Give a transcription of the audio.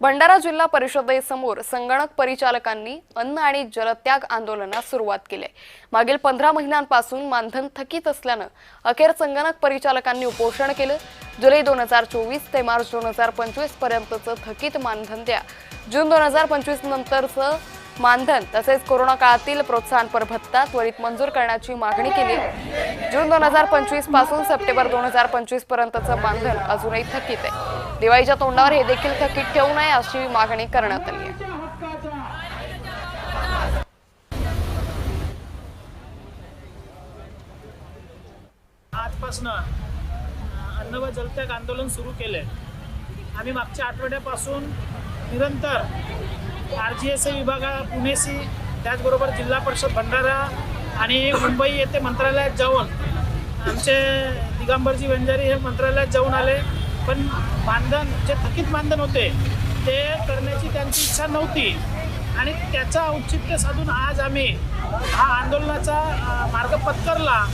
भंडारा जिल्हा परिषदेसमोर संगणक परिचालकांनी अन्न आणि जलत्याग आंदोलनास सुरुवात केली आहे. मागील पंधरा महिन्यांपासून मानधन थकीत असल्यानं अखेर संगणक परिचालकांनी उपोषण केलं जुलै दोन हजार चोवीस ते मार्च दोन हजार पंचवीस पर्यंतचं थकीत मानधन द्या जून दोन हजार पंचवीस नंतरचं मानधन तसेच कोरोना काळातील प्रोत्साहनपर भत्ता त्वरित मंजूर करण्याची मागणी केली. जून दोन हजार पंचवीसपासून सप्टेंबर दोन हजार पंचवीस पर्यंतचं मानधन अजूनही थकीत आहे. दिवाळीच्या तोंडावर हे देखील थकीत ठेवू नये अशी मागणी करण्यात आली आहे. आजपासनं अन्न व जलत्याग आंदोलन सुरू केलं आहे आम्ही मागच्या आठवड्यापासून निरंतर आर जी एस ए विभागा पुणेसी त्याचबरोबर जिल्हा परिषद भंडारा आणि मुंबई येथे मंत्रालयात जाऊन आमचे दिगंबरजी वंजारी हे मंत्रालयात जाऊन आले. पण मानधन जे थकीत मानधन होते ते करण्याची त्यांची इच्छा नव्हती. आणि त्याचं औचित्य साधून आज आम्ही हा आंदोलनाचा मार्ग पत्करला.